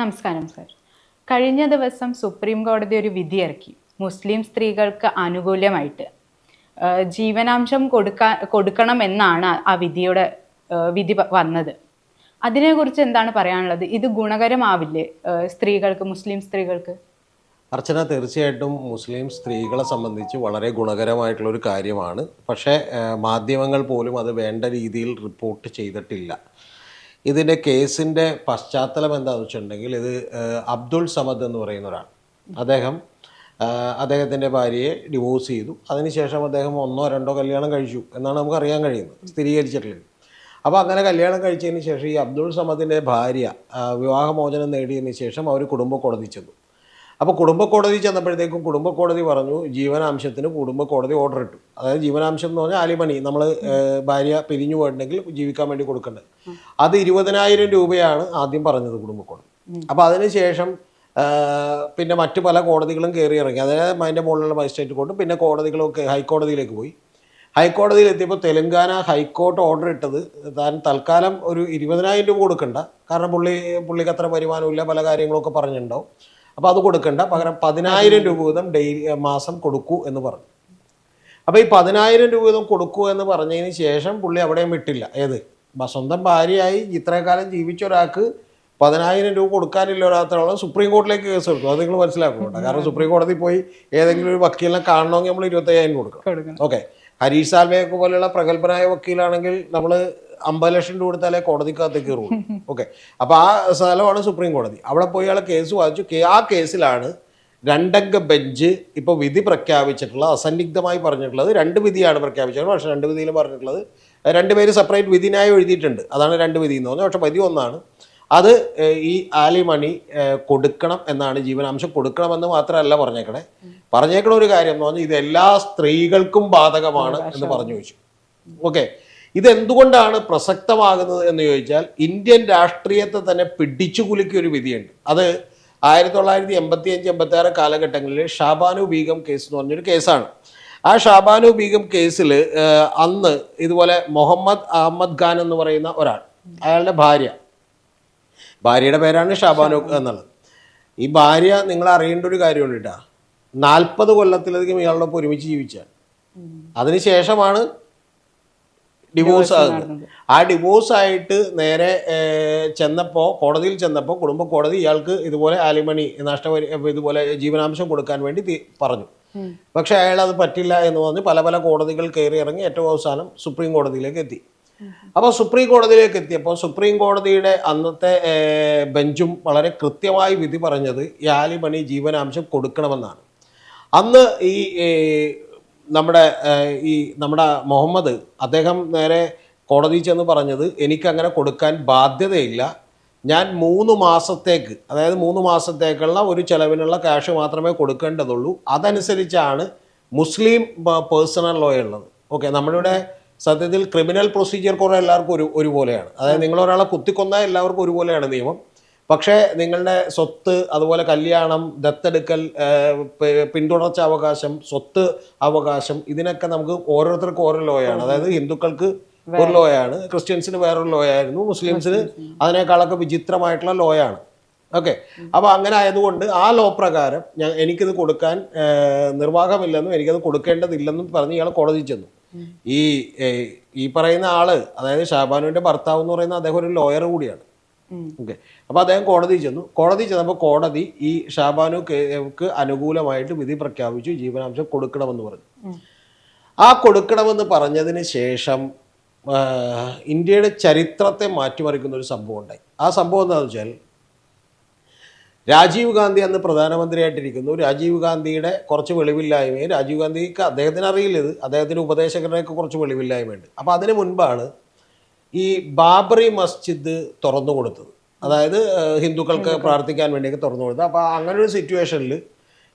നമസ്കാരം സർ. കഴിഞ്ഞ ദിവസം സുപ്രീം കോടതി ഒരു വിധി ഇറക്കി മുസ്ലിം സ്ത്രീകൾക്ക് അനുകൂലമായിട്ട് ജീവനാംശം കൊടുക്കണം എന്നാണ് ആ വിധിയുടെ വിധി വന്നത്. അതിനെക്കുറിച്ച് എന്താണ് പറയാനുള്ളത്? ഇത് ഗുണകരമാവില്ലേ സ്ത്രീകൾക്ക് മുസ്ലിം സ്ത്രീകൾക്ക്? അർച്ചന തീർച്ചയായിട്ടും മുസ്ലിം സ്ത്രീകളെ സംബന്ധിച്ച് വളരെ ഗുണകരമായിട്ടുള്ളൊരു കാര്യമാണ്. പക്ഷേ മാധ്യമങ്ങൾ പോലും അത് വേണ്ട രീതിയിൽ റിപ്പോർട്ട് ചെയ്തിട്ടില്ല. ഇതിന്റെ കേസിന്റെ പശ്ചാത്തലം എന്താണെന്ന് വെച്ചിട്ടുണ്ടെങ്കിൽ ഇത് അബ്ദുൾ സമദ് എന്ന് പറയുന്ന ഒരാൾ. അദ്ദേഹം അദ്ദേഹത്തിന്റെ ഭാര്യയെ ഡിവോഴ്സ് ചെയ്തു. അതിനുശേഷം അദ്ദേഹം ഒന്നോ രണ്ടോ കല്യാണം കഴിച്ചു എന്നാണ് നമുക്ക് അറിയാൻ കഴിയുന്നത്. സ്ഥിരീകരിച്ചിട്ടുള്ളത് അപ്പോൾ അങ്ങനെ കല്യാണം കഴിച്ചതിന് ശേഷം ഈ അബ്ദുൾ സമദിന്റെ ഭാര്യ വിവാഹമോചനം നേടിയതിന് ശേഷം അവർ കുടുംബ കോടതി അപ്പോൾ കുടുംബ കോടതി ചെന്നപ്പോഴത്തേക്കും കുടുംബ കോടതി പറഞ്ഞു ജീവനാംശത്തിന് കുടുംബ കോടതി ഓർഡർ ഇട്ടു. അതായത് ജീവനാംശം എന്ന് പറഞ്ഞാൽ ആലിമണി നമ്മൾ ഭാര്യ പിരിഞ്ഞു പോയിട്ടുണ്ടെങ്കിൽ ജീവിക്കാൻ വേണ്ടി കൊടുക്കേണ്ടത്. അത് ഇരുപതിനായിരം രൂപയാണ് ആദ്യം പറഞ്ഞത് കുടുംബ കോടതി അപ്പോൾ അതിനുശേഷം ശേഷം പിന്നെ മറ്റു പല കോടതികളും കയറി ഇറങ്ങി. അതായത് അതിന്റെ മുകളിലുള്ള മജിസ്ട്രേറ്റ് കോർട്ടും പിന്നെ കോടതികളൊക്കെ ഹൈക്കോടതിയിലേക്ക് പോയി. ഹൈക്കോടതിയിൽ എത്തിയപ്പോൾ തെലങ്കാന ഹൈക്കോർട്ട് ഓർഡർ ഇട്ടത് താൻ തൽക്കാലം ഒരു ഇരുപതിനായിരം രൂപ കൊടുക്കണ്ട. കാരണം പുള്ളി പുള്ളിക്ക് അത്ര വരുമാനമില്ല പല കാര്യങ്ങളൊക്കെ പറഞ്ഞിട്ടുണ്ടാവും. അപ്പോൾ അത് കൊടുക്കണ്ട. പകരം പതിനായിരം രൂപ വീതം ഡെയിലി മാസം കൊടുക്കൂ എന്ന് പറഞ്ഞു. അപ്പോൾ ഈ പതിനായിരം രൂപ വീതം കൊടുക്കൂ എന്ന് പറഞ്ഞതിന് ശേഷം പുള്ളി അവിടെയും വിട്ടില്ല. ഏത്? സ്വന്തം ഭാര്യയായി ഇത്രയും കാലം ജീവിച്ച ഒരാൾക്ക് പതിനായിരം രൂപ കൊടുക്കാനില്ല ഒരാളത്തോളം സുപ്രീം കോടതിയിലേക്ക് കേസ് കൊടുക്കും. അത് നിങ്ങൾ മനസ്സിലാക്കുന്നുണ്ട് കാരണം സുപ്രീം കോടതി പോയി ഏതെങ്കിലും ഒരു വക്കീലിനെ കാണണമെങ്കിൽ നമ്മൾ ഇരുപത്തയ്യായിരം കൊടുക്കണം. കൊടുക്കണം. ഓക്കെ. ഹരീഷ് സാൽവെയൊക്കെ പോലെയുള്ള പ്രഗത്ഭനായ വക്കീലാണെങ്കിൽ നമ്മൾ അമ്പത് ലക്ഷം രൂപ കൊടുത്താലേ കോടതിക്കകത്തേക്ക് കയറുള്ളൂ. ഓക്കെ അപ്പോൾ ആ സ്ഥലമാണ് സുപ്രീം കോടതി അവിടെ പോയി അയാളെ കേസ് വാദിച്ചു. ആ കേസിലാണ് രണ്ടംഗ ബെഞ്ച് ഇപ്പോൾ വിധി പ്രഖ്യാപിച്ചിട്ടുള്ള അസന്നിഗ്ധമായി പറഞ്ഞിട്ടുള്ളത്. രണ്ട് വിധിയാണ് പ്രഖ്യാപിച്ചത് പക്ഷെ രണ്ട് വിധിയിലും പറഞ്ഞിട്ടുള്ളത് രണ്ടുപേര് സെപ്പറേറ്റ് വിധിനായി എഴുതിയിട്ടുണ്ട്. അതാണ് രണ്ട് വിധി എന്ന് പറഞ്ഞത്. പക്ഷേ വിധി ഒന്നാണ്. അത് ഈ ആലിമണി കൊടുക്കണം എന്നാണ് ജീവനാംശം. കൊടുക്കണമെന്ന് മാത്രമല്ല പറഞ്ഞേക്കണേ. പറഞ്ഞേക്കണ ഒരു കാര്യം എന്ന് പറഞ്ഞാൽ ഇത് എല്ലാ സ്ത്രീകൾക്കും ബാധകമാണ് എന്ന് പറഞ്ഞു വെച്ചു ഓക്കെ ഇതെന്തുകൊണ്ടാണ് പ്രസക്തമാകുന്നത് എന്ന് ചോദിച്ചാൽ ഇന്ത്യൻ രാഷ്ട്രീയത്തെ തന്നെ പിടിച്ചു കുലുക്കിയൊരു വിധിയുണ്ട്. അത് ആയിരത്തി തൊള്ളായിരത്തി എൺപത്തി അഞ്ച് എൺപത്തി ആറ് കാലഘട്ടങ്ങളിൽ ഷാബാനു ബീഗം കേസ് എന്ന് പറഞ്ഞൊരു കേസാണ്. ആ ഷാബാനു ബീഗം കേസിൽ അന്ന് ഇതുപോലെ മുഹമ്മദ് അഹമ്മദ് ഖാൻ എന്ന് പറയുന്ന ഒരാൾ അയാളുടെ ഭാര്യ. ഭാര്യയുടെ പേരാണ് ഷാബാനു എന്നുള്ളത്. ഈ ഭാര്യ നിങ്ങൾ അറിയേണ്ട ഒരു കാര്യമുണ്ട് കേട്ടാ. നാൽപ്പത് കൊല്ലത്തിലധികം ഇയാളോടൊപ്പം ഒരുമിച്ച് ജീവിച്ച അതിനുശേഷമാണ് ഡിവോഴ്സ് ആകുന്നത്. ആ ഡിവോഴ്സ് ആയിട്ട് നേരെ ചെന്നപ്പോൾ കോടതിയിൽ ചെന്നപ്പോൾ കുടുംബ കോടതി ഇയാൾക്ക് ഇതുപോലെ ആലിമണി നഷ്ടപരി ഇതുപോലെ ജീവനാംശം കൊടുക്കാൻ വേണ്ടി പറഞ്ഞു. പക്ഷെ അയാൾ അത് പറ്റില്ല എന്ന് പറഞ്ഞ് പല പല കോടതികൾ കയറി ഇറങ്ങി ഏറ്റവും അവസാനം സുപ്രീം കോടതിയിലേക്ക് എത്തി. അപ്പോൾ സുപ്രീം കോടതിയിലേക്ക് എത്തിയപ്പോൾ സുപ്രീം കോടതിയുടെ അന്നത്തെ ബെഞ്ചും വളരെ കൃത്യമായി വിധി പറഞ്ഞത് ഈ ആലിമണി ജീവനാംശം കൊടുക്കണമെന്നാണ്. അന്ന് ഈ നമ്മുടെ ഈ നമ്മുടെ മുഹമ്മദ് അദ്ദേഹം നേരെ കോടതിയിൽ ചെന്ന് പറഞ്ഞത് എനിക്കങ്ങനെ കൊടുക്കാൻ ബാധ്യതയില്ല. ഞാൻ മൂന്ന് മാസത്തേക്ക് അതായത് മൂന്ന് മാസത്തേക്കുള്ള ഒരു ചെലവിനുള്ള ക്യാഷ് മാത്രമേ കൊടുക്കേണ്ടതുള്ളൂ. അതനുസരിച്ചാണ് മുസ്ലിം പേഴ്സണൽ ലോ ഉള്ളത്. ഓക്കെ നമ്മളിവിടെ സത്യത്തിൽ ക്രിമിനൽ പ്രൊസീജിയർ കുറേ എല്ലാവർക്കും ഒരു ഒരുപോലെയാണ്. അതായത് നിങ്ങൾ ഒരാളെ കുത്തിക്കൊന്നാൽ എല്ലാവർക്കും ഒരുപോലെയാണ് നിയമം. പക്ഷേ നിങ്ങളുടെ സ്വത്ത് അതുപോലെ കല്യാണം ദത്തെടുക്കൽ പിന്തുടർച്ച അവകാശം സ്വത്ത് അവകാശം ഇതിനൊക്കെ നമുക്ക് ഓരോരുത്തർക്കും ഓരോ ലോയാണ്. അതായത് ഹിന്ദുക്കൾക്ക് ഒരു ലോയാണ് ക്രിസ്ത്യൻസിന് വേറൊരു ലോയായിരുന്നു മുസ്ലിംസിന് അതിനേക്കാളൊക്കെ വിചിത്രമായിട്ടുള്ള ലോയാണ്. ഓക്കെ. അപ്പോൾ അങ്ങനെ ആയതുകൊണ്ട് ആ ലോ പ്രകാരം ഞാൻ എനിക്കിത് കൊടുക്കാൻ നിർവാഹമില്ലെന്നും എനിക്കത് കൊടുക്കേണ്ടതില്ലെന്നും പറഞ്ഞ് ഇയാൾ കോടതി ചെന്നു. ഈ ഈ പറയുന്ന ആൾ അതായത് ഷാബാനുവിന്റെ ഭർത്താവ് എന്ന് പറയുന്ന അദ്ദേഹം ഒരു ലോയർ കൂടിയാണ്. ഓക്കെ. അപ്പോൾ അദ്ദേഹം കോടതി ചെന്നു. കോടതി ചെന്നപ്പോൾ കോടതി ഈ ഷാബാനു കേക്ക് അനുകൂലമായിട്ട് വിധി പ്രഖ്യാപിച്ചു ജീവനാംശം കൊടുക്കണമെന്ന് പറഞ്ഞു. ആ കൊടുക്കണമെന്ന് പറഞ്ഞതിന് ശേഷം ഇന്ത്യയുടെ ചരിത്രത്തെ മാറ്റിമറിക്കുന്ന ഒരു സംഭവം ഉണ്ടായി. ആ സംഭവം എന്താണെന്ന് വെച്ചാൽ രാജീവ് ഗാന്ധി അന്ന് പ്രധാനമന്ത്രിയായിട്ടിരിക്കുന്നു. രാജീവ് ഗാന്ധിയുടെ കുറച്ച് വെളിവില്ലായ്മയും രാജീവ് ഗാന്ധിക്ക് അദ്ദേഹത്തിന് അറിയില്ലത് അദ്ദേഹത്തിന്റെ ഉപദേശകരുടെയൊക്കെ കുറച്ച് വെളിവില്ലായ്മയുണ്ട്. അപ്പോൾ അതിന് മുൻപാണ് ഈ ബാബറി മസ്ജിദ് തുറന്നു കൊടുത്തത്. അതായത് ഹിന്ദുക്കൾക്ക് പ്രാർത്ഥിക്കാൻ വേണ്ടിയൊക്കെ തുറന്നു കൊടുത്തത്. അപ്പോൾ അങ്ങനെ ഒരു സിറ്റുവേഷനിൽ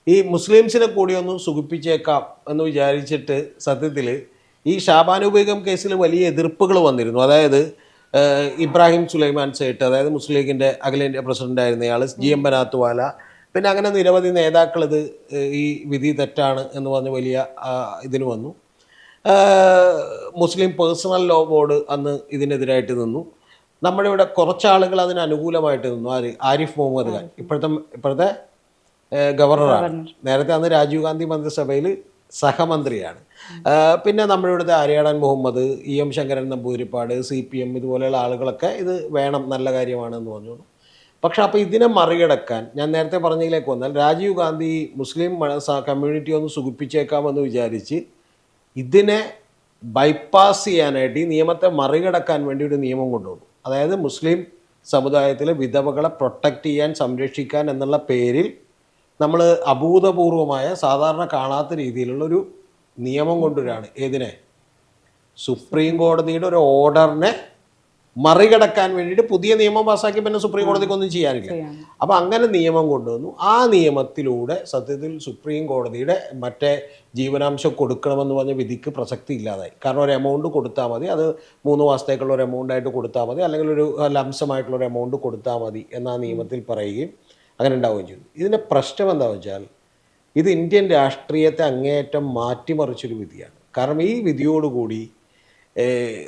ഈ മുസ്ലിംസിനെ കൂടി ഒന്ന് സുഖിപ്പിച്ചേക്കാം എന്ന് വിചാരിച്ചിട്ട് സത്യത്തിൽ ഈ ഷാബാനുപയോഗം കേസിൽ വലിയ എതിർപ്പുകൾ വന്നിരുന്നു. അതായത് ഇബ്രാഹിം സുലൈമാൻ സേട്ട് അതായത് മുസ്ലിം ലീഗിന്റെ അഖിലേന്ത്യാ പ്രസിഡന്റായിരുന്ന ഇയാൾ ജി എം ബനാത്തുവാല. പിന്നെ അങ്ങനെ നിരവധി നേതാക്കൾ ഇത് ഈ വിധി തെറ്റാണ് എന്ന് പറഞ്ഞ് വലിയ ഇതിന് വന്നു. മുസ്ലിം പേഴ്സണൽ ലോ ബോർഡ് അന്ന് ഇതിനെതിരായിട്ട് നിന്നു. നമ്മുടെ ഇവിടെ കുറച്ച് ആളുകൾ അതിന് അനുകൂലമായിട്ട് നിന്നു. ആര്? ആരിഫ് മുഹമ്മദ് ഖാൻ. ഇപ്പോഴത്തെ ഇപ്പോഴത്തെ ഗവർണറാണ്. നേരത്തെ അന്ന് രാജീവ് ഗാന്ധി മന്ത്രിസഭയിൽ സഹമന്ത്രിയാണ്. പിന്നെ നമ്മുടെ ഇവിടുത്തെ Aryadan Muhammad E M Sankaran Namboodiripad C P M ഇതുപോലെയുള്ള ആളുകളൊക്കെ ഇത് വേണം നല്ല കാര്യമാണെന്ന് പറഞ്ഞു. പക്ഷേ അപ്പോൾ ഇതിനെ മറികടക്കാൻ ഞാൻ നേരത്തെ പറഞ്ഞതിലേക്ക് വന്നാൽ രാജീവ് ഗാന്ധി മുസ്ലിം കമ്മ്യൂണിറ്റി ഒന്ന് സുഖിപ്പിച്ചേക്കാമെന്ന് വിചാരിച്ച് ഇതിനെ ബൈപ്പാസ് ചെയ്യാനായിട്ട് ഈ നിയമത്തെ മറികടക്കാൻ വേണ്ടി ഒരു നിയമം കൊണ്ടുവന്നു. അതായത് മുസ്ലിം സമുദായത്തിലെ വിധവകളെ പ്രൊട്ടക്റ്റ് ചെയ്യാൻ സംരക്ഷിക്കാൻ എന്നുള്ള പേരിൽ നമ്മൾ അഭൂതപൂർവമായ സാധാരണ കാണാത്ത രീതിയിലുള്ള ഒരു നിയമം കൊണ്ടുവരാണ് ഏതിനെ? സുപ്രീം കോടതിയുടെ ഒരു ഓർഡറിനെ മറികടക്കാൻ വേണ്ടിയിട്ട് പുതിയ നിയമം പാസ്സാക്കി പിന്നെ സുപ്രീം കോടതിക്ക് ഒന്നും ചെയ്യാനില്ല. അപ്പൊ അങ്ങനെ നിയമം കൊണ്ടുവന്നു. ആ നിയമത്തിലൂടെ സത്യത്തിൽ സുപ്രീം കോടതിയുടെ മറ്റേ ജീവനാംശം കൊടുക്കണമെന്ന് പറഞ്ഞ വിധിക്ക് പ്രസക്തി ഇല്ലാതായി. കാരണം ഒരു എമൗണ്ട് കൊടുത്താൽ മതി. അത് മൂന്ന് മാസത്തേക്കുള്ള ഒരു എമൗണ്ട് ആയിട്ട് കൊടുത്താൽ മതി. അല്ലെങ്കിൽ ഒരു ലംസമായിട്ടുള്ള ഒരു എമൗണ്ട് കൊടുത്താൽ മതി എന്ന നിയമത്തിൽ പറയുകയും അങ്ങനെ ഉണ്ടാവുകയും ചെയ്തു. ഇതിന്റെ പ്രശ്നം എന്താണെന്ന് വെച്ചാൽ ഇത് ഇന്ത്യൻ രാഷ്ട്രീയത്തെ അങ്ങേയറ്റം മാറ്റിമറിച്ചൊരു വിധിയാണ്. കാരണം ഈ വിധിയോടുകൂടി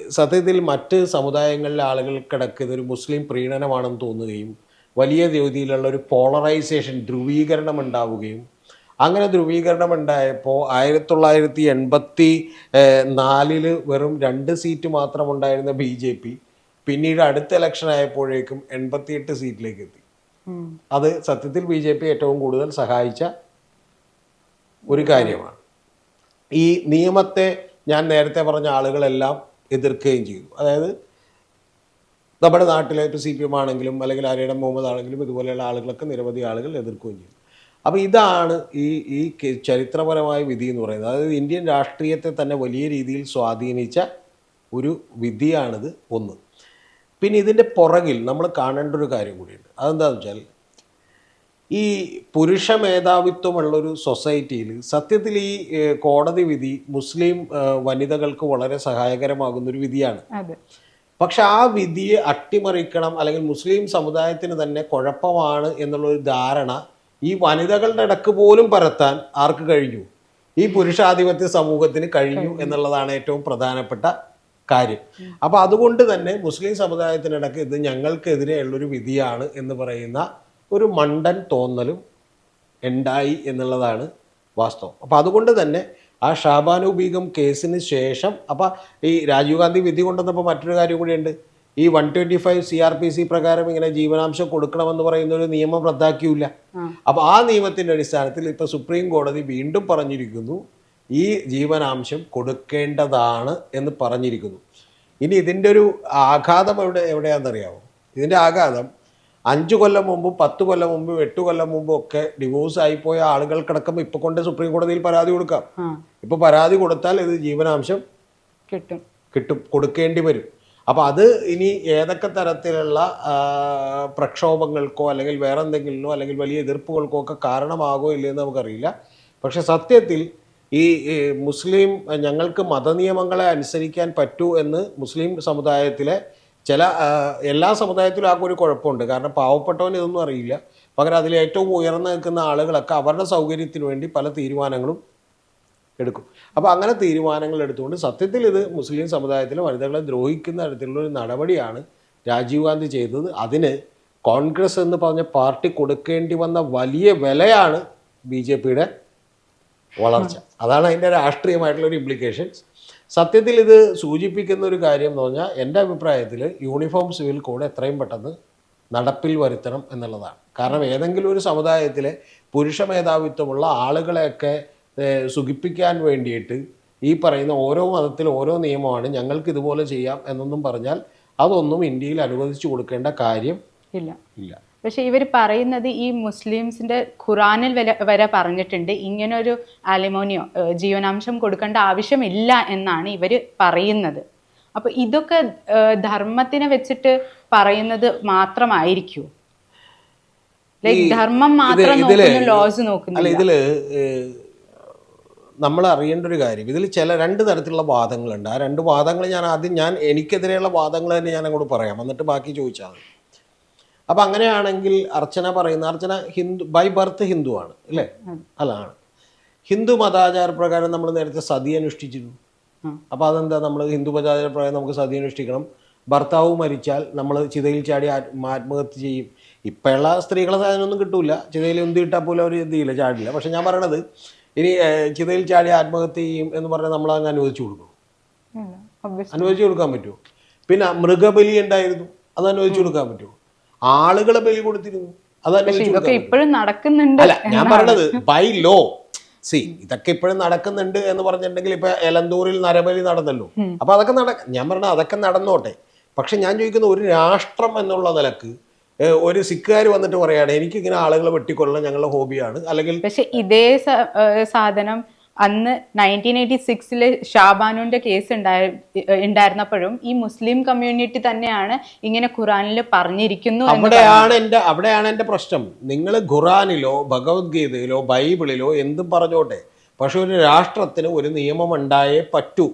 സത്യത്തിൽ മറ്റ് സമുദായങ്ങളിലെ ആളുകൾക്കിടക്ക് ഇതൊരു മുസ്ലിം പ്രീണനമാണെന്ന് തോന്നുകയും വലിയ രീതിയിലുള്ള ഒരു പോളറൈസേഷൻ ധ്രുവീകരണം ഉണ്ടാവുകയും അങ്ങനെ ധ്രുവീകരണം ഉണ്ടായപ്പോൾ ആയിരത്തി തൊള്ളായിരത്തി എൺപത്തി നാലിൽ വെറും രണ്ട് സീറ്റ് മാത്രം ഉണ്ടായിരുന്ന ബി ജെ പി പിന്നീട് അടുത്ത ഇലക്ഷൻ ആയപ്പോഴേക്കും എൺപത്തിയെട്ട് സീറ്റിലേക്ക് എത്തി അത് സത്യത്തിൽ ബി ജെ പി ഏറ്റവും കൂടുതൽ സഹായിച്ച ഒരു കാര്യമാണ്. ഈ നിയമത്തെ ഞാൻ നേരത്തെ പറഞ്ഞ ആളുകളെല്ലാം എതിർക്കുകയും ചെയ്തു. അതായത് നമ്മുടെ നാട്ടിലെ ഇപ്പോൾ സി പി എം ആണെങ്കിലും അല്ലെങ്കിൽ ആര്യടം മുഹമ്മദ് ആണെങ്കിലും ഇതുപോലെയുള്ള ആളുകളൊക്കെ നിരവധി ആളുകൾ എതിർക്കുകയും ചെയ്തു. അപ്പോൾ ഇതാണ് ഈ ഈ ചരിത്രപരമായ വിധി എന്ന് പറയുന്നത്. അതായത് ഇന്ത്യൻ രാഷ്ട്രീയത്തെ തന്നെ വലിയ രീതിയിൽ സ്വാധീനിച്ച ഒരു വിധിയാണിത് ഒന്ന്. പിന്നെ ഇതിന്റെ പുറകിൽ നമ്മൾ കാണേണ്ട ഒരു കാര്യം കൂടിയുണ്ട്. അതെന്താണെന്ന് വെച്ചാൽ ഈ പുരുഷ മേധാവിത്വമുള്ളൊരു സൊസൈറ്റിയിൽ സത്യത്തിൽ ഈ കോടതി വിധി മുസ്ലിം വനിതകൾക്ക് വളരെ സഹായകരമാകുന്ന ഒരു വിധിയാണ് പക്ഷെ ആ വിധിയെ അട്ടിമറിക്കണം അല്ലെങ്കിൽ മുസ്ലിം സമുദായത്തിന് തന്നെ കുഴപ്പമാണ് എന്നുള്ളൊരു ധാരണ ഈ വനിതകളുടെ ഇടയ്ക്ക് പോലും പരത്താൻ ആർക്ക് കഴിഞ്ഞു? ഈ പുരുഷാധിപത്യ സമൂഹത്തിന് കഴിഞ്ഞു. എന്നുള്ളതാണ് ഏറ്റവും പ്രധാനപ്പെട്ട കാര്യം. അപ്പൊ അതുകൊണ്ട് തന്നെ മുസ്ലിം സമുദായത്തിനിടക്ക് ഇത് ഞങ്ങൾക്കെതിരെയുള്ളൊരു വിധിയാണ് എന്ന് പറയുന്ന ഒരു മണ്ടൻ തോന്നലും ഉണ്ടായി എന്നുള്ളതാണ് വാസ്തവം. അപ്പോൾ അതുകൊണ്ട് തന്നെ ആ ഷാബാനു ബീഗം കേസിന് ശേഷം അപ്പോൾ ഈ രാജീവ് ഗാന്ധി വിധി കൊണ്ടുവന്നപ്പോൾ മറ്റൊരു കാര്യം കൂടിയുണ്ട്. ഈ one twenty five C R P C പ്രകാരം ഇങ്ങനെ ജീവനാംശം കൊടുക്കണമെന്ന് പറയുന്ന ഒരു നിയമം റദ്ദാക്കിയില്ല. അപ്പോൾ ആ നിയമത്തിന്റെ അടിസ്ഥാനത്തിൽ ഇപ്പോൾ സുപ്രീം കോടതി വീണ്ടും പറഞ്ഞിരിക്കുന്നു ഈ ജീവനാംശം കൊടുക്കേണ്ടതാണ് എന്ന് പറഞ്ഞിരിക്കുന്നു. ഇനി ഇതിന്റെ ഒരു ആഘാതം എവിടെ എവിടെയാണെന്നറിയാമോ ഇതിന്റെ ആഘാതം അഞ്ച് കൊല്ലം മുമ്പും പത്ത് കൊല്ലം മുമ്പും എട്ട് കൊല്ലം മുമ്പും ഒക്കെ ഡിവോഴ്സ് ആയിപ്പോയ ആളുകൾക്കടക്കം ഇപ്പൊ കൊണ്ട് സുപ്രീം കോടതിയിൽ പരാതി കൊടുക്കാം. ഇപ്പൊ പരാതി കൊടുത്താൽ ഇത് ജീവനാംശം കിട്ടും. കിട്ടും കൊടുക്കേണ്ടി വരും. അപ്പോൾ അത് ഇനി ഏതൊക്കെ തരത്തിലുള്ള പ്രക്ഷോഭങ്ങൾക്കോ അല്ലെങ്കിൽ വേറെ എന്തെങ്കിലും അല്ലെങ്കിൽ വലിയ എതിർപ്പുകൾക്കോ ഒക്കെ കാരണമാകോ ഇല്ലയെന്ന് നമുക്കറിയില്ല. പക്ഷെ സത്യത്തിൽ ഈ മുസ്ലിം ഞങ്ങൾക്ക് മതനിയമങ്ങളെ അനുസരിക്കാൻ പറ്റൂ എന്ന് മുസ്ലിം സമുദായത്തിലെ ചില എല്ലാ സമുദായത്തിലും ആ ഒരു കുഴപ്പമുണ്ട്. കാരണം പാവപ്പെട്ടവന് ഇതൊന്നും അറിയില്ല. പകരം അതിൽ ഏറ്റവും ഉയർന്നു നിൽക്കുന്ന ആളുകളൊക്കെ അവരുടെ സൗകര്യത്തിന് വേണ്ടി പല തീരുമാനങ്ങളും എടുക്കും. അപ്പോൾ അങ്ങനെ തീരുമാനങ്ങൾ എടുത്തുകൊണ്ട് സത്യത്തിൽ ഇത് മുസ്ലിം സമുദായത്തിലെ വനിതകളെ ദ്രോഹിക്കുന്ന തരത്തിലുള്ള ഒരു നടപടിയാണ് രാജീവ് ഗാന്ധി ചെയ്തത്. അതിന് കോൺഗ്രസ് എന്ന് പറഞ്ഞ പാർട്ടി കൊടുക്കേണ്ടി വന്ന വലിയ വിലയാണ് ബി ജെ പിയുടെ വളർച്ച. അതാണ് അതിന്റെ രാഷ്ട്രീയമായിട്ടുള്ള ഒരു ഇംപ്ലിക്കേഷൻസ് സത്യത്തിൽ ഇത് സൂചിപ്പിക്കുന്ന ഒരു കാര്യം എന്ന് പറഞ്ഞാൽ എന്റെ അഭിപ്രായത്തിൽ യൂണിഫോം സിവിൽ കോഡ് എത്രയും പെട്ടെന്ന് നടപ്പിൽ വരുത്തണം എന്നുള്ളതാണ്. കാരണം ഏതെങ്കിലും ഒരു സമുദായത്തിലെ പുരുഷ മേധാവിത്വമുള്ള ആളുകളെയൊക്കെ സുഖിപ്പിക്കാൻ വേണ്ടിയിട്ട് ഈ പറയുന്ന ഓരോ മതത്തിൽ ഓരോ നിയമമാണ് ഞങ്ങൾക്ക് ഇതുപോലെ ചെയ്യാം എന്നൊന്നും പറഞ്ഞാൽ അതൊന്നും ഇന്ത്യയിൽ അനുവദിച്ചു കൊടുക്കേണ്ട കാര്യം ഇല്ല. ഇല്ല. പക്ഷെ ഇവർ പറയുന്നത് ഈ മുസ്ലിംസിന്റെ ഖുറാനിൽ വരെ വരെ പറഞ്ഞിട്ടുണ്ട് ഇങ്ങനൊരു അലിമോനിയോ ജീവനാംശം കൊടുക്കേണ്ട ആവശ്യമില്ല എന്നാണ് ഇവർ പറയുന്നത്. അപ്പോൾ ഇതൊക്കെ ധർമ്മത്തിനെ വെച്ചിട്ട് പറയുന്നത് മാത്രമായിരിക്കൂ. ലൈക്ക് ധർമ്മം മാത്രം നോക്കുന്നു ലോസ് അല്ല നോക്കുന്നില്ല ഇതിൽ നമ്മൾ അറിയേണ്ട ഒരു കാര്യം ഇതിൽ ചില രണ്ട് തരത്തിലുള്ള വാദങ്ങളുണ്ട്. ആ രണ്ട് വാദങ്ങൾ ഞാൻ ആദ്യം ഞാൻ എനിക്കെതിരെയുള്ള വാദങ്ങൾ തന്നെ ഞാൻ അങ്ങോട്ട് പറയാം. എന്നിട്ട് ബാക്കി ചോദിച്ചാൽ മതി. അപ്പം അങ്ങനെയാണെങ്കിൽ അർച്ചന പറയുന്ന Archana Hindu by birth Hindu ആണ് അല്ലേ അല്ലാണ് ഹിന്ദു മതാചാര പ്രകാരം നമ്മൾ നേരത്തെ സതി അനുഷ്ഠിച്ചിരുന്നു. അപ്പോൾ അതെന്താ? നമ്മൾ ഹിന്ദു മതാചാര പ്രകാരം നമുക്ക് സതി അനുഷ്ഠിക്കണം. ഭർത്താവ് മരിച്ചാൽ നമ്മൾ ചിതയിൽ ചാടി ആത്മഹത്യ ചെയ്യും. ഇപ്പോഴുള്ള സ്ത്രീകളെ സാധനമൊന്നും കിട്ടൂല. ചിതയിൽ എന്ത് കിട്ടാൽ പോലും അവർ എന്ത് ചെയ്യില്ല ചാടില്ല. പക്ഷെ ഞാൻ പറയണത് ഇനി ചിതയിൽ ചാടി ആത്മഹത്യ ചെയ്യും എന്ന് പറഞ്ഞാൽ നമ്മൾ അങ്ങ് അനുവദിച്ചു കൊടുക്കും അനുവദിച്ചു കൊടുക്കാൻ പറ്റുമോ? പിന്നെ മൃഗബലി ഉണ്ടായിരുന്നു അത് അനുവദിച്ചു കൊടുക്കാൻ പറ്റുമോ? ആളുകളെ ബലി കൊടുത്തിരുന്നു. അത് ഇതൊക്കെ ഇപ്പോഴും നടക്കുന്നുണ്ട് അല്ല ഞാൻ പറഞ്ഞത് ബൈ ലോ സി ഇതൊക്കെ ഇപ്പോഴും നടക്കുന്നുണ്ട് എന്ന് പറഞ്ഞിട്ടുണ്ടെങ്കിൽ ഇപ്പൊ എലന്തൂരിൽ നരബലി നടന്നല്ലോ. അപ്പൊ അതൊക്കെ നട ഞാൻ പറഞ്ഞ അതൊക്കെ നടന്നോട്ടെ. പക്ഷെ ഞാൻ ചോദിക്കുന്ന ഒരു രാഷ്ട്രം എന്നുള്ള നിലയ്ക്ക് ഒരു സിഖുകാർ വന്നിട്ട് പറയാണ് എനിക്കിങ്ങനെ ആളുകളെ വെട്ടിക്കൊള്ളണം ഞങ്ങളുടെ ഹോബിയാണ് അല്ലെങ്കിൽ പക്ഷെ ഇതേ സാധനം അന്ന് നയന്റീൻ എയ്റ്റി സിക്സിൽ ഷാബാനുവിന്റെ കേസ് ഉണ്ടായി ഉണ്ടായിരുന്നപ്പോഴും ഈ മുസ്ലിം കമ്മ്യൂണിറ്റി തന്നെയാണ് ഇങ്ങനെ ഖുറാനിൽ പറഞ്ഞിരിക്കുന്നു അവിടെയാണ് എന്റെ അവിടെയാണ് എന്റെ പ്രശ്നം. നിങ്ങൾ ഖുറാനിലോ ഭഗവത്ഗീതയിലോ ബൈബിളിലോ എന്തും പറഞ്ഞോട്ടെ. പക്ഷെ ഒരു രാഷ്ട്രത്തിന് ഒരു നിയമം ഉണ്ടായേ പറ്റൂ.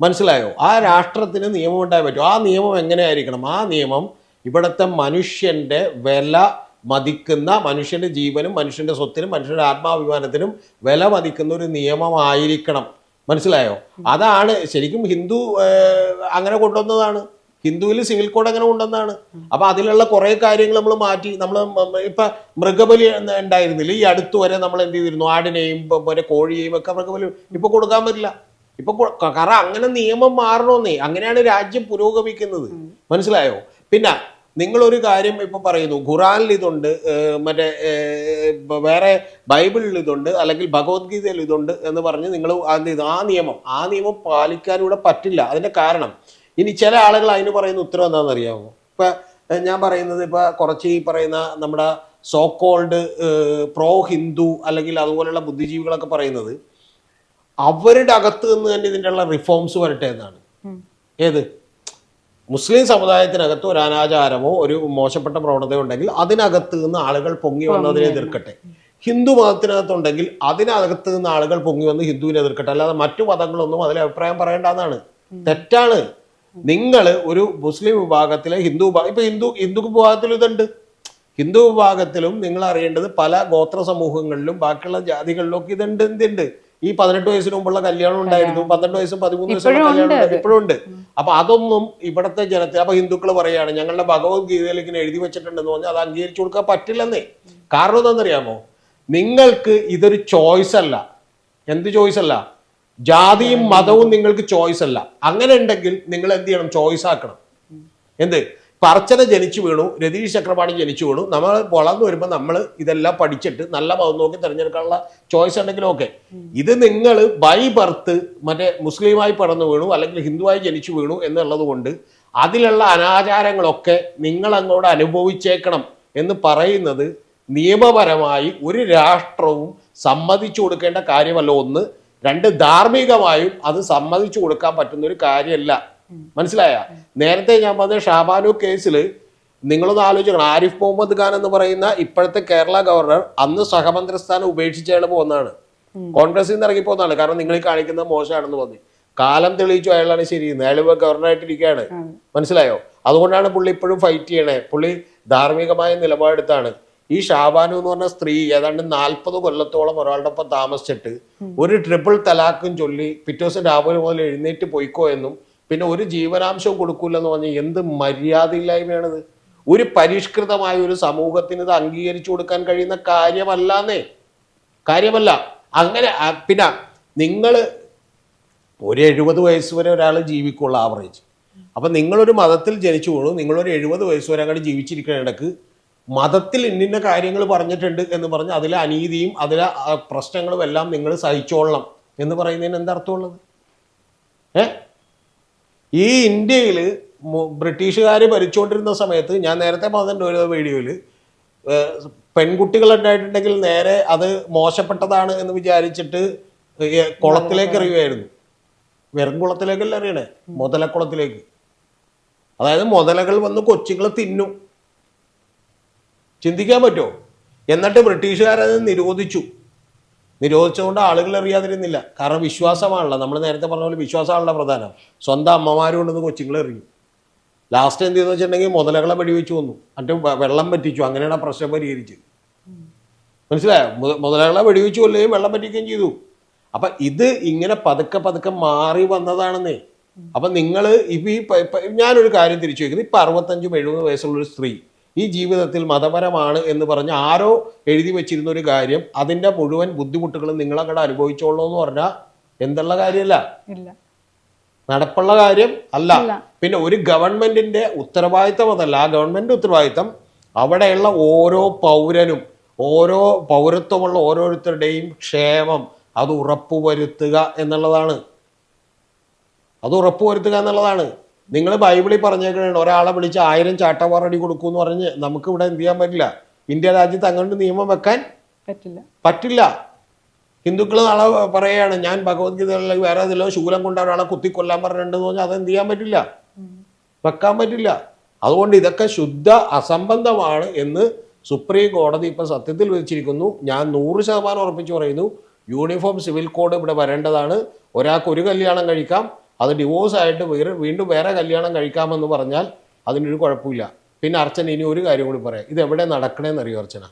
മനസ്സിലായോ? ആ രാഷ്ട്രത്തിന് നിയമം ഉണ്ടായേ പറ്റൂ. ആ നിയമം എങ്ങനെയായിരിക്കണം? ആ നിയമം ഇവിടുത്തെ മനുഷ്യന്റെ വില മതിക്കുന്ന മനുഷ്യന്റെ ജീവനും മനുഷ്യന്റെ സ്വത്തിനും മനുഷ്യന്റെ ആത്മാഭിമാനത്തിനും വില മതിക്കുന്ന ഒരു നിയമമായിരിക്കണം. മനസ്സിലായോ? അതാണ് ശരിക്കും ഹിന്ദു അങ്ങനെ കൊണ്ടുവന്നതാണ്. ഹിന്ദുവിൽ സിവിൽ കോഡ് അങ്ങനെ ഉണ്ടെന്നാണ് അപ്പൊ അതിലുള്ള കുറെ കാര്യങ്ങൾ നമ്മൾ മാറ്റി നമ്മൾ ഇപ്പൊ മൃഗബലി ഉണ്ടായിരുന്നില്ല. ഈ അടുത്ത് വരെ നമ്മൾ എന്ത് ചെയ്തിരുന്നു? ആടിനെയും പോലെ കോഴിയെയും ഒക്കെ മൃഗബലി ഇപ്പൊ കൊടുക്കാൻ പറ്റില്ല. ഇപ്പൊ കാരണം അങ്ങനെ നിയമം മാറണമെന്നേ അങ്ങനെയാണ് രാജ്യം പുരോഗമിക്കുന്നത്. മനസ്സിലായോ? പിന്നെ നിങ്ങളൊരു കാര്യം ഇപ്പൊ പറയുന്നു. ഖുറാനിൽ ഇതുണ്ട് മറ്റേ വേറെ ബൈബിളിൽ ഇതുണ്ട് അല്ലെങ്കിൽ ഭഗവത്ഗീതയിൽ ഇതുണ്ട് എന്ന് പറഞ്ഞ് നിങ്ങൾ ആ നിയമം ആ നിയമം പാലിക്കാൻ ഇവിടെ പറ്റില്ല. അതിന്റെ കാരണം ഇനി ചില ആളുകൾ അതിന് പറയുന്ന ഉത്തരം എന്താണെന്ന് അറിയാമോ ഇപ്പൊ ഞാൻ പറയുന്നത് ഇപ്പൊ കുറച്ച് ഈ പറയുന്ന നമ്മുടെ സോ കോൾഡ് പ്രോ ഹിന്ദു അല്ലെങ്കിൽ അതുപോലെയുള്ള ബുദ്ധിജീവികളൊക്കെ പറയുന്നത് അവരുടെ അകത്ത് നിന്ന് തന്നെ ഇതിന്റെ ഉള്ള റിഫോംസ് വരട്ടെ എന്നാണ്. ഏത്? മുസ്ലിം സമുദായത്തിനകത്ത് ഒരു അനാചാരമോ ഒരു മോശപ്പെട്ട പ്രവണതയോ ഉണ്ടെങ്കിൽ അതിനകത്ത് നിന്ന് ആളുകൾ പൊങ്ങി വന്നതിനെ എതിർക്കട്ടെ. ഹിന്ദു മതത്തിനകത്തുണ്ടെങ്കിൽ അതിനകത്ത് നിന്ന് ആളുകൾ പൊങ്ങി വന്ന് ഹിന്ദുവിനെ എതിർക്കട്ടെ. അല്ലാതെ മറ്റു മതങ്ങളൊന്നും അതിൽ അഭിപ്രായം പറയേണ്ടതാണ് തെറ്റാണ്. നിങ്ങൾ ഒരു മുസ്ലിം വിഭാഗത്തിലെ ഹിന്ദു വിഭാഗം ഇപ്പൊ ഹിന്ദു ഹിന്ദു വിഭാഗത്തിൽ ഇതുണ്ട്. ഹിന്ദു വിഭാഗത്തിലും നിങ്ങൾ അറിയേണ്ടത് പല ഗോത്ര സമൂഹങ്ങളിലും ബാക്കിയുള്ള ജാതികളിലും ഒക്കെ ഇതുണ്ട് എന്തുണ്ട്? ഈ പതിനെട്ട് വയസ്സിന് മുമ്പുള്ള കല്യാണം ഉണ്ടായിരുന്നു. പന്ത്രണ്ട് വയസ്സും പതിമൂന്ന് വയസ്സുള്ള ഇപ്പോഴും കല്യാണം. ഇപ്പോഴും ഉണ്ട്. അപ്പൊ അതൊന്നും ഇവിടത്തെ ജനത്തെ അപ്പൊ ഹിന്ദുക്കൾ പറയാണ് ഞങ്ങളുടെ ഭഗവത്ഗീതയിൽ ഇങ്ങനെ എഴുതി വെച്ചിട്ടുണ്ടെന്ന് പറഞ്ഞാൽ അത് അംഗീകരിച്ചു കൊടുക്കാൻ പറ്റില്ലെന്നേ. കാരണം എന്താണെന്നറിയാമോ? നിങ്ങൾക്ക് ഇതൊരു ചോയ്സ് അല്ല. എന്ത് ചോയ്സ് അല്ല? ജാതിയും മതവും നിങ്ങൾക്ക് ചോയ്സ് അല്ല. അങ്ങനെ ഉണ്ടെങ്കിൽ നിങ്ങൾ എന്ത് ചെയ്യണം? ചോയ്സ് ആക്കണം. എന്ത്? അർച്ചന ജനിച്ചു വീണു രതീഷ് ചക്രപാണി ജനിച്ചു വീണു. നമ്മൾ വളർന്നു വരുമ്പോൾ നമ്മൾ ഇതെല്ലാം പഠിച്ചിട്ട് നല്ല മതം നോക്കി തിരഞ്ഞെടുക്കാനുള്ള ചോയ്സ് ഉണ്ടെങ്കിലും ഓക്കെ ഇത് നിങ്ങൾ ബൈ ബർത്ത് മറ്റേ മുസ്ലിമായി പിറന്നു വീണു അല്ലെങ്കിൽ ഹിന്ദുവായി ജനിച്ചു വീണു എന്നുള്ളത് കൊണ്ട് അതിലുള്ള അനാചാരങ്ങളൊക്കെ നിങ്ങൾ അങ്ങോട്ട് അനുഭവിച്ചേക്കണം എന്ന് പറയുന്നത് നിയമപരമായി ഒരു രാഷ്ട്രവും സമ്മതിച്ചു കൊടുക്കേണ്ട കാര്യമല്ല. ഒന്ന് രണ്ട് ധാർമ്മികമായും അത് സമ്മതിച്ചു കൊടുക്കാൻ പറ്റുന്ന ഒരു കാര്യമല്ല. മനസ്സിലായ? നേരത്തെ ഞാൻ പറഞ്ഞ ഷാബാനു കേസിൽ നിങ്ങളൊന്ന് ആലോചിക്കണം. ആരിഫ് മുഹമ്മദ് ഖാൻ എന്ന് പറയുന്ന ഇപ്പോഴത്തെ കേരള ഗവർണർ അന്ന് സഹമന്ത്രിസ്ഥാനം ഉപേക്ഷിച്ചയാൾ പോകുന്നതാണ് കോൺഗ്രസിൽ നിന്ന് ഇറങ്ങി പോകുന്നതാണ് കാരണം നിങ്ങൾ ഈ കാണിക്കുന്നത് മോശമാണെന്ന് പറഞ്ഞു കാലം തെളിയിച്ചു അയാളാണ് ശരി. അയാൾ ഗവർണറായിട്ടിരിക്കുകയാണ്. മനസ്സിലായോ? അതുകൊണ്ടാണ് പുള്ളി ഇപ്പോഴും ഫൈറ്റ് ചെയ്യണേ. പുള്ളി ധാർമ്മികമായ നിലപാടെടുത്താണ്. ഈ ഷാബാനു എന്ന് പറഞ്ഞ സ്ത്രീ ഏതാണ്ട് നാൽപ്പത് കൊല്ലത്തോളം ഒരാളുടെ ഒപ്പം താമസിച്ചിട്ട് ഒരു ട്രിപ്പിൾ തലാക്കും ചൊല്ലി പിറ്റേ ദിവസം രാവിലെ മുതൽ എഴുന്നേറ്റ് പോയിക്കോ എന്നും പിന്നെ ഒരു ജീവനാംശവും കൊടുക്കൂലെന്ന് പറഞ്ഞാൽ എന്ത് മര്യാദയില്ലായ്മയാണിത്? ഒരു പരിഷ്കൃതമായ ഒരു സമൂഹത്തിന് ഇത് അംഗീകരിച്ചു കൊടുക്കാൻ കഴിയുന്ന കാര്യമല്ല കാര്യമല്ലാന്നേ. കാര്യമല്ല. അങ്ങനെ പിന്നെ നിങ്ങൾ ഒരു എഴുപത് വയസ്സ് വരെ ഒരാൾ ജീവിക്കുള്ള ആവറേജ് അപ്പം നിങ്ങളൊരു മതത്തിൽ ജനിച്ചു വീണു നിങ്ങളൊരു എഴുപത് വയസ്സ് വരെ അങ്ങോട്ട് ജീവിച്ചിരിക്കുന്ന ഇടയ്ക്ക് മതത്തിൽ ഇന്നിന്ന കാര്യങ്ങൾ പറഞ്ഞിട്ടുണ്ട് എന്ന് പറഞ്ഞ് അതിലെ അനീതിയും അതിലെ പ്രശ്നങ്ങളും എല്ലാം നിങ്ങൾ സഹിച്ചോളണം എന്ന് പറയുന്നതിന് എന്താ അർത്ഥമുള്ളത് ഏ? ഈ ഇന്ത്യയിൽ ബ്രിട്ടീഷുകാർ ഭരിച്ചുകൊണ്ടിരുന്ന സമയത്ത് ഞാൻ നേരത്തെ പറഞ്ഞിട്ടുണ്ട് ഒരു വീഡിയോയിൽ പെൺകുട്ടികളുണ്ടായിട്ടുണ്ടെങ്കിൽ നേരെ അത് മോശപ്പെട്ടതാണ് എന്ന് വിചാരിച്ചിട്ട് കുളത്തിലേക്ക് എറിയുമായിരുന്നു വെറും കുളത്തിലേക്കല്ല എറിയണേ മുതലക്കുളത്തിലേക്ക്. അതായത് മുതലകൾ വന്ന് കൊച്ചുങ്ങളെ തിന്നും. ചിന്തിക്കാൻ പറ്റുമോ? എന്നിട്ട് ബ്രിട്ടീഷുകാരത് നിരോധിച്ചു. നിരോധിച്ചുകൊണ്ട് ആളുകൾ അറിയാതിരുന്നില്ല കാരണം വിശ്വാസമാണല്ലോ. നമ്മൾ നേരത്തെ പറഞ്ഞ പോലെ വിശ്വാസമാണല്ലോ പ്രധാനം. സ്വന്തം അമ്മമാരും കൊണ്ടുവന്ന് കൊച്ചുങ്ങൾ എറിയും. ലാസ്റ്റ് എന്ത് ചെയ്തെന്ന് വെച്ചിട്ടുണ്ടെങ്കിൽ മുതലകളെ വെടിവെച്ച് വന്നു എന്നിട്ട് വെള്ളം പറ്റിച്ചു. അങ്ങനെയാണ് പ്രശ്നം പരിഹരിച്ചത്. മനസ്സിലായോ? മുത- മുതലകളെ വെടിവെച്ച് കൊല്ലുകയും വെള്ളം പറ്റിക്കുകയും ചെയ്തു. അപ്പൊ ഇത് ഇങ്ങനെ പതുക്കെ പതുക്കെ മാറി വന്നതാണെന്നേ. അപ്പൊ നിങ്ങൾ ഇപ്പൊ ഈ ഞാനൊരു കാര്യം തിരിച്ചു വയ്ക്കുന്നത് ഇപ്പൊ അറുപത്തഞ്ചും എഴുപത് വയസ്സുള്ള ഒരു സ്ത്രീ ഈ ജീവിതത്തിൽ മതപരമാണ് എന്ന് പറഞ്ഞ് ആരോ എഴുതി വെച്ചിരുന്ന ഒരു കാര്യം അതിന്റെ മുഴുവൻ ബുദ്ധിമുട്ടുകളും നിങ്ങളങ്ങടെ അനുഭവിച്ചോളൂ എന്ന് പറഞ്ഞാൽ എന്തുള്ള കാര്യമല്ല നടപ്പുള്ള കാര്യം അല്ല. അല്ല. പിന്നെ ഒരു ഗവൺമെന്റിന്റെ ഉത്തരവാദിത്തം അതല്ല. ആ ഗവൺമെന്റ് ഉത്തരവാദിത്തം അവിടെയുള്ള ഓരോ പൗരനും ഓരോ പൗരത്വമുള്ള ഓരോരുത്തരുടെയും ക്ഷേമം അത് ഉറപ്പുവരുത്തുക എന്നുള്ളതാണ്. അത് ഉറപ്പുവരുത്തുക എന്നുള്ളതാണ്. നിങ്ങൾ ബൈബിളിൽ പറഞ്ഞേക്കണേ ഒരാളെ വിളിച്ച് ആയിരം ചാട്ടവാറടി കൊടുക്കൂ എന്ന് പറഞ്ഞ് നമുക്ക് ഇവിടെ എന്ത് ചെയ്യാൻ പറ്റില്ല? ഇന്ത്യ രാജ്യത്ത് അങ്ങനെ നിയമം വെക്കാൻ പറ്റില്ല. പറ്റില്ല. ഹിന്ദുക്കൾ നാളെ പറയുകയാണ് ഞാൻ ഭഗവത്ഗീതകളിൽ വേറെ ഇതിലോ ശൂലം കൊണ്ട് ഒരാളെ കുത്തിക്കൊല്ലാൻ പറഞ്ഞിട്ടുണ്ടെന്ന് പറഞ്ഞാൽ അത് എന്ത് ചെയ്യാൻ പറ്റില്ല? വെക്കാൻ പറ്റില്ല. അതുകൊണ്ട് ഇതൊക്കെ ശുദ്ധ അസംബന്ധമാണ് എന്ന് സുപ്രീം കോടതി ഇപ്പം സത്യത്തിൽ വിധിച്ചിരിക്കുന്നു. ഞാൻ നൂറ് ശതമാനം ഉറപ്പിച്ച് പറയുന്നു യൂണിഫോം സിവിൽ കോഡ് ഇവിടെ വരേണ്ടതാണ്. ഒരാൾക്ക് ഒരു കല്യാണം കഴിക്കാം അത് ഡിവോഴ്സ് ആയിട്ട് വേറെ വീണ്ടും വേറെ കല്യാണം കഴിക്കാമെന്ന് പറഞ്ഞാൽ അതിനൊരു കുഴപ്പമില്ല. പിന്നെ അർച്ചന ഇനി ഒരു കാര്യം കൂടി പറയാം. ഇത് എവിടെ നടക്കണേന്ന് അറിയോ അർച്ചന.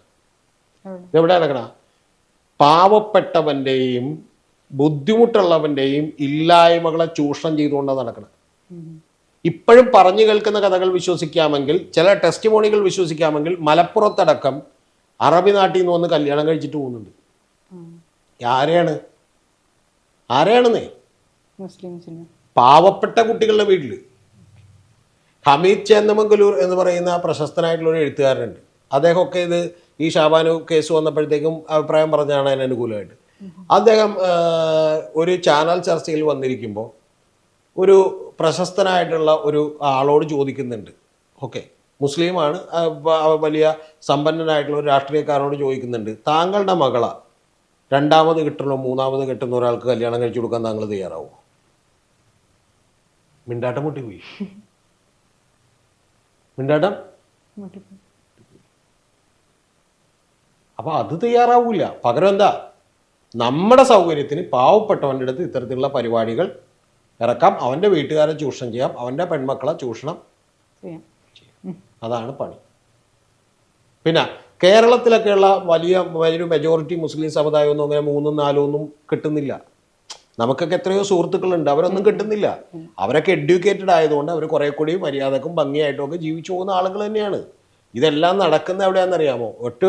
ഇതെവിടെ നടക്കണ? പാവപ്പെട്ടവന്റെയും ബുദ്ധിമുട്ടുള്ളവന്റെയും ഇല്ലായ്മകളെ ചൂഷണം ചെയ്തുകൊണ്ടാണ് നടക്കണം ഇപ്പോഴും പറഞ്ഞു കേൾക്കുന്ന കഥകൾ വിശ്വസിക്കാമെങ്കിൽ ചില ടെസ്റ്റ് മോണികൾ വിശ്വസിക്കാമെങ്കിൽ മലപ്പുറത്തടക്കം അറബി നാട്ടിൽ നിന്ന് വന്ന് കല്യാണം കഴിച്ചിട്ട് പോകുന്നുണ്ട്. ആരെയാണ്? ആരെയാണെന്നേ? മുസ്ലിംസിന് പാവപ്പെട്ട കുട്ടികളുടെ വീട്ടിൽ ഹമീദ് ചേന്നമംഗലൂർ എന്ന് പറയുന്ന പ്രശസ്തനായിട്ടുള്ള ഒരു എഴുത്തുകാരനുണ്ട്. അദ്ദേഹമൊക്കെ ഇത് ഈ ഷാബാനു കേസ് വന്നപ്പോഴത്തേക്കും അഭിപ്രായം പറഞ്ഞാണ് അതിന് അനുകൂലമായിട്ട്. അദ്ദേഹം ഒരു ചാനൽ ചർച്ചയിൽ വന്നിരിക്കുമ്പോൾ ഒരു പ്രശസ്തനായിട്ടുള്ള ഒരു ആളോട് ചോദിക്കുന്നുണ്ട്. ഓക്കെ. മുസ്ലിമാണ് വലിയ സമ്പന്നനായിട്ടുള്ള ഒരു രാഷ്ട്രീയക്കാരനോട് ചോദിക്കുന്നുണ്ട്. താങ്കളുടെ മകള രണ്ടാമത് കിട്ടണോ മൂന്നാമത് കിട്ടുന്ന ഒരാൾക്ക് കല്യാണം കഴിച്ചു കൊടുക്കാൻ താങ്കൾ തയ്യാറാവോ? മിണ്ടാട്ടം മുട്ടിപ്പോയി. മിണ്ടാട്ടം. അപ്പൊ അത് തയ്യാറാവൂല. പകരം എന്താ? നമ്മുടെ സൗകര്യത്തിന് പാവപ്പെട്ടവന്റെ അടുത്ത് ഇത്തരത്തിലുള്ള പരിപാടികൾ ഇറക്കാം. അവന്റെ വീട്ടുകാരെ ചൂഷണം ചെയ്യാം. അവന്റെ പെൺമക്കളെ ചൂഷണം അതാണ് പണി. പിന്നെ കേരളത്തിലൊക്കെയുള്ള വലിയ വലിയൊരു മെജോറിറ്റി മുസ്ലിം സമുദായമൊന്നും അങ്ങനെ മൂന്നും നാലും ഒന്നും കിട്ടുന്നില്ല. നമുക്കൊക്കെ എത്രയോ സുഹൃത്തുക്കളുണ്ട്. അവരൊന്നും കിട്ടുന്നില്ല. അവരൊക്കെ എഡ്യൂക്കേറ്റഡ് ആയതുകൊണ്ട് അവർ കുറെ കൂടി മര്യാദക്കും ഭംഗിയായിട്ടും ഒക്കെ ജീവിച്ചു പോകുന്ന ആളുകൾ തന്നെയാണ്. ഇതെല്ലാം നടക്കുന്ന എവിടെയാണെന്നറിയാമോ? ഒട്ട്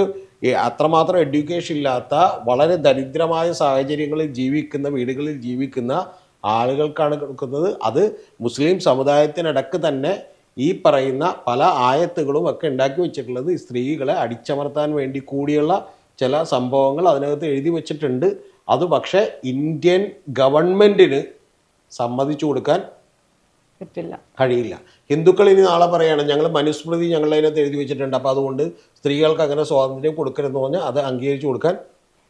അത്രമാത്രം എഡ്യൂക്കേഷൻ ഇല്ലാത്ത വളരെ ദരിദ്രമായ സാഹചര്യങ്ങളിൽ ജീവിക്കുന്ന വീടുകളിൽ ജീവിക്കുന്ന ആളുകൾക്കാണ് കൊടുക്കുന്നത്. അത് മുസ്ലിം സമുദായത്തിനിടക്ക് തന്നെ ഈ പറയുന്ന പല ആയത്തുകളും ഒക്കെ ഉണ്ടാക്കി വെച്ചിട്ടുള്ളത് സ്ത്രീകളെ അടിച്ചമർത്താൻ വേണ്ടി കൂടിയുള്ള ചില സംഭവങ്ങൾ അതിനകത്ത് എഴുതി വെച്ചിട്ടുണ്ട്. അത് പക്ഷേ ഇന്ത്യൻ ഗവൺമെന്റിന് സമ്മതിച്ചു കൊടുക്കാൻ പറ്റില്ല. കഴിയില്ല. ഹിന്ദുക്കൾ ഇനി നാളെ പറയാണ് ഞങ്ങൾ മനുസ്മൃതി ഞങ്ങൾ അതിനകത്ത് എഴുതി വെച്ചിട്ടുണ്ട് അപ്പോൾ അതുകൊണ്ട് സ്ത്രീകൾക്ക് അങ്ങനെ സ്വാതന്ത്ര്യം കൊടുക്കരുതെന്ന് പറഞ്ഞാൽ അത് അംഗീകരിച്ചു കൊടുക്കാൻ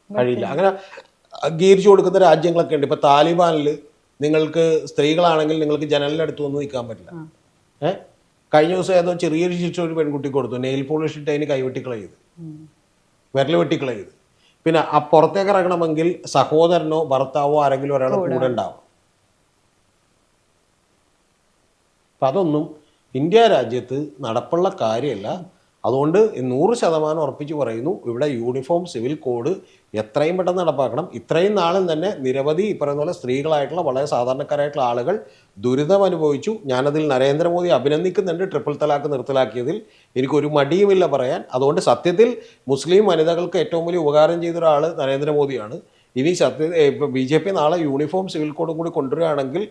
കഴിയില്ല. അങ്ങനെ അംഗീകരിച്ചു കൊടുക്കുന്ന രാജ്യങ്ങളൊക്കെ ഉണ്ട്. ഇപ്പോൾ താലിബാനിൽ നിങ്ങൾക്ക് സ്ത്രീകളാണെങ്കിൽ നിങ്ങൾക്ക് ജനലിനടുത്ത് വന്ന് നിൽക്കാൻ പറ്റില്ല. ഏ? കഴിഞ്ഞ ദിവസം ഏതോ ചെറിയൊരു ശിക്ഷ ഒരു പെൺകുട്ടി കൊടുത്തു. നെയിൽ പോളിഷ് ഇട്ട് അതിന് കൈവെട്ടിക്കളയത്. വിരൽ വെട്ടിക്കളയത് പിന്നെ ആ പുറത്തേക്ക് ഇറങ്ങണമെങ്കിൽ സഹോദരനോ ഭർത്താവോ ആരെങ്കിലും ഒരാൾ കൂടെ ഉണ്ടാവും. അപ്പം അതൊന്നും ഇന്ത്യ രാജ്യത്ത് നടപ്പുള്ള കാര്യമല്ല. അതുകൊണ്ട് നൂറ് ശതമാനം ഉറപ്പിച്ച് പറയുന്നു ഇവിടെ യൂണിഫോം സിവിൽ കോഡ് എത്രയും പെട്ടെന്ന് നടപ്പാക്കണം. ഇത്രയും നാളും തന്നെ നിരവധി ഈ പറയുന്ന പോലെ സ്ത്രീകളായിട്ടുള്ള വളരെ സാധാരണക്കാരായിട്ടുള്ള ആളുകൾ ദുരിതം അനുഭവിച്ചു. ഞാനതിൽ നരേന്ദ്രമോദി അഭിനന്ദിക്കുന്നുണ്ട് ട്രിപ്പിൾ തലാക്ക് നിർത്തലാക്കിയതിൽ. എനിക്കൊരു മടിയുമില്ല പറയാൻ. അതുകൊണ്ട് സത്യത്തിൽ മുസ്ലിം വനിതകൾക്ക് ഏറ്റവും വലിയ ഉപകാരം ചെയ്ത ഒരാൾ നരേന്ദ്രമോദിയാണ്. ഇനി സത്യ ബി ജെ പി നാളെ യൂണിഫോം സിവിൽ കോഡും കൂടി കൊണ്ടുവരികയാണെങ്കിൽ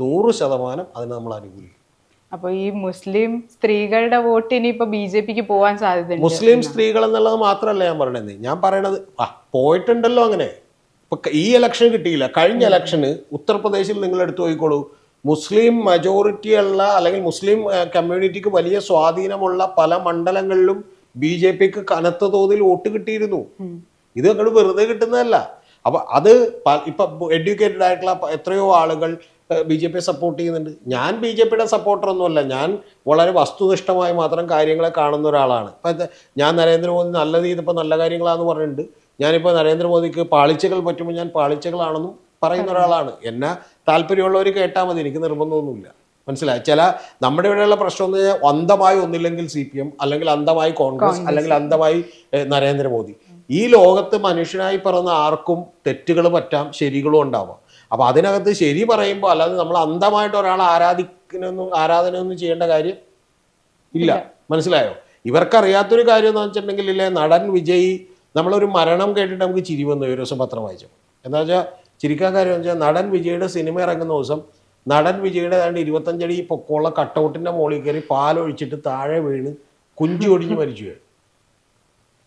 നൂറ് ശതമാനം അതിന് നമ്മൾ അനുകൂലിക്കും. അപ്പൊ ഈ മുസ്ലിം സ്ത്രീകളുടെ വോട്ട് ഇനിയിപ്പോ ബി ജെ പിക്ക് പോവാൻ സാധ്യതയുണ്ട്. മുസ്ലിം സ്ത്രീകൾ എന്നുള്ളത് മാത്രമല്ല ഞാൻ പറയണത്. ഞാൻ പറയണത് ആ പോയിട്ടുണ്ടല്ലോ അങ്ങനെ. ഇപ്പൊ ഈ ഇലക്ഷൻ കിട്ടിയില്ല. കഴിഞ്ഞ ഇലക്ഷന് ഉത്തർപ്രദേശിൽ നിങ്ങൾ എടുത്തു നോക്കിക്കോളൂ. മുസ്ലിം മജോറിറ്റി ഉള്ള അല്ലെങ്കിൽ മുസ്ലിം കമ്മ്യൂണിറ്റിക്ക് വലിയ സ്വാധീനമുള്ള പല മണ്ഡലങ്ങളിലും ബി ജെ പിക്ക് കനത്ത തോതിൽ വോട്ട് കിട്ടിയിരുന്നു. ഇത് അങ്ങോട്ട് വെറുതെ കിട്ടുന്നതല്ല. അപ്പൊ അത് ഇപ്പൊ എഡ്യൂക്കേറ്റഡ് ആയിട്ടുള്ള എത്രയോ ആളുകൾ ബി ജെ പിയെ സപ്പോർട്ട് ചെയ്യുന്നുണ്ട്. ഞാൻ ബി ജെ പിയുടെ സപ്പോർട്ടറൊന്നുമല്ല ഞാൻ വളരെ വസ്തുനിഷ്ഠമായി മാത്രം കാര്യങ്ങളെ കാണുന്ന ഒരാളാണ്. ഇപ്പം ഞാൻ നരേന്ദ്രമോദി രീതിയിൽ ചെയ്തപ്പോൾ നല്ല കാര്യങ്ങളാണെന്ന് പറഞ്ഞിട്ടുണ്ട്. ഞാനിപ്പോൾ നരേന്ദ്രമോദിക്ക് പാളിച്ചകൾ പറ്റുമ്പോൾ ഞാൻ പാളിച്ചകളാണെന്നും പറയുന്ന ഒരാളാണ്. എന്നെ താല്പര്യമുള്ളവർ കേട്ടാൽ മതി. എനിക്ക് നിർബന്ധമൊന്നുമില്ല. മനസ്സിലായി? ചില നമ്മുടെ ഇവിടെയുള്ള പ്രശ്നം എന്ന് പറഞ്ഞാൽ അന്ധമായി ഒന്നില്ലെങ്കിൽ സി പി എം അല്ലെങ്കിൽ അന്ധമായി കോൺഗ്രസ് അല്ലെങ്കിൽ അന്ധമായി നരേന്ദ്രമോദി. ഈ ലോകത്ത് മനുഷ്യനായി പിറന്ന ആർക്കും തെറ്റുകൾ പറ്റാം ശരികളും ഉണ്ടാവാം. അപ്പോൾ അതിനകത്ത് ശരി പറയുമ്പോൾ അല്ലാതെ നമ്മൾ അന്ധമായിട്ട് ഒരാളെ ആരാധന ഒന്നും ചെയ്യേണ്ട കാര്യം ഇല്ല. മനസ്സിലായോ? ഇവർക്കറിയാത്തൊരു കാര്യം എന്ന് വെച്ചിട്ടുണ്ടെങ്കിൽ ഇല്ലേ നടൻ വിജയ് നമ്മളൊരു മരണം കേട്ടിട്ട് നമുക്ക് ചിരി വന്നു ഒരു ദിവസം പത്രം വായിച്ചു എന്താ വെച്ചാൽ ചിരിക്കാൻ കാര്യം എന്ന് വെച്ചാൽ നടൻ വിജയുടെ സിനിമ ഇറങ്ങുന്ന ദിവസം നടൻ വിജയുടെ ഏതാണ്ട് ഇരുപത്തഞ്ചടി പൊക്കമുള്ള കട്ടൗട്ടിന്റെ മുകളിൽ കയറി പാലൊഴിച്ചിട്ട് താഴെ വീണ് കുഞ്ചു ഒടിഞ്ഞ് മരിച്ചു പോയി.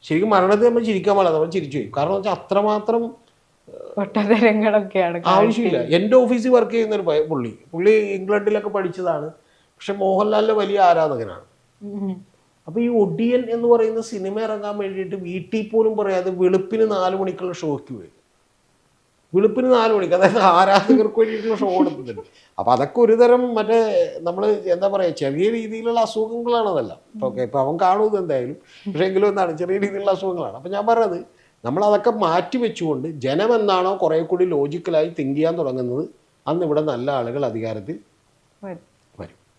ശരിക്കും മരണത്തിൽ നമ്മൾ ചിരിക്കാൻ പാടില്ല നമ്മൾ ചിരിച്ചു പോയി. കാരണം വെച്ചാൽ അത്രമാത്രം പൊട്ടതരങ്ങളൊക്കെയാണ് ആവശ്യമില്ല. എന്റെ ഓഫീസിൽ വർക്ക് ചെയ്യുന്ന ഒരു പുള്ളി. പുള്ളി ഇംഗ്ലണ്ടിലൊക്കെ പഠിച്ചതാണ്. പക്ഷെ മോഹൻലാലിന്റെ വലിയ ആരാധകനാണ്. അപ്പൊ ഈ ഒടിയൻ എന്ന് പറയുന്ന സിനിമ ഇറങ്ങാൻ വേണ്ടിയിട്ട് വീട്ടിൽ പോലും പറയാതെ വെളുപ്പിന് നാല് മണിക്കുള്ള ഷോയ്ക്ക് പോയി. വെളുപ്പിന് നാല് മണിക്ക് അതായത് ആരാധകർക്ക് വേണ്ടിയിട്ടുള്ള ഷോ കൊടുക്കുന്നുണ്ട് അപ്പൊ അതൊക്കെ ഒരു തരം മറ്റേ നമ്മൾ എന്താ പറയാ ചെറിയ രീതിയിലുള്ള അസുഖങ്ങളാണ് അതെല്ലാം. ഓക്കെ ഇപ്പൊ അവൻ കാണുന്നത് എന്തായാലും പക്ഷെ എങ്കിലും എന്താണ് ചെറിയ രീതിയിലുള്ള അസുഖങ്ങളാണ്. അപ്പൊ ഞാൻ പറഞ്ഞത് നമ്മൾ അതൊക്കെ മാറ്റി വെച്ചുകൊണ്ട് ജനം എന്നാണോ കുറെ കൂടി ലോജിക്കലായി തിങ്ക് ചെയ്യാൻ തുടങ്ങുന്നത് അന്ന് ഇവിടെ നല്ല ആളുകൾ അധികാരത്തിൽ വരും.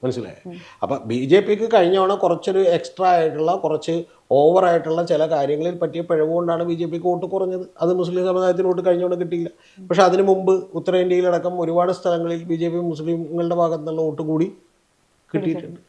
മനസ്സിലായി? അപ്പൊ ബി ജെ പിക്ക് കഴിഞ്ഞ തവണ കുറച്ചൊരു എക്സ്ട്രാ ആയിട്ടുള്ള കുറച്ച് ഓവർ ആയിട്ടുള്ള ചില കാര്യങ്ങളിൽ പറ്റിയ പിഴവുകൊണ്ടാണ് ബി ജെ പിക്ക് വോട്ട് കുറഞ്ഞത്. അത് മുസ്ലിം സമുദായത്തിന് വോട്ട് കഴിഞ്ഞ തവണ കിട്ടിയില്ല. പക്ഷെ അതിനു മുമ്പ് ഉത്തരേന്ത്യയിലടക്കം ഒരുപാട് സ്ഥലങ്ങളിൽ ബി ജെ പി മുസ്ലിങ്ങളുടെ ഭാഗത്തുനിന്നുള്ള വോട്ട് കൂടി കിട്ടിയിട്ടുണ്ട്.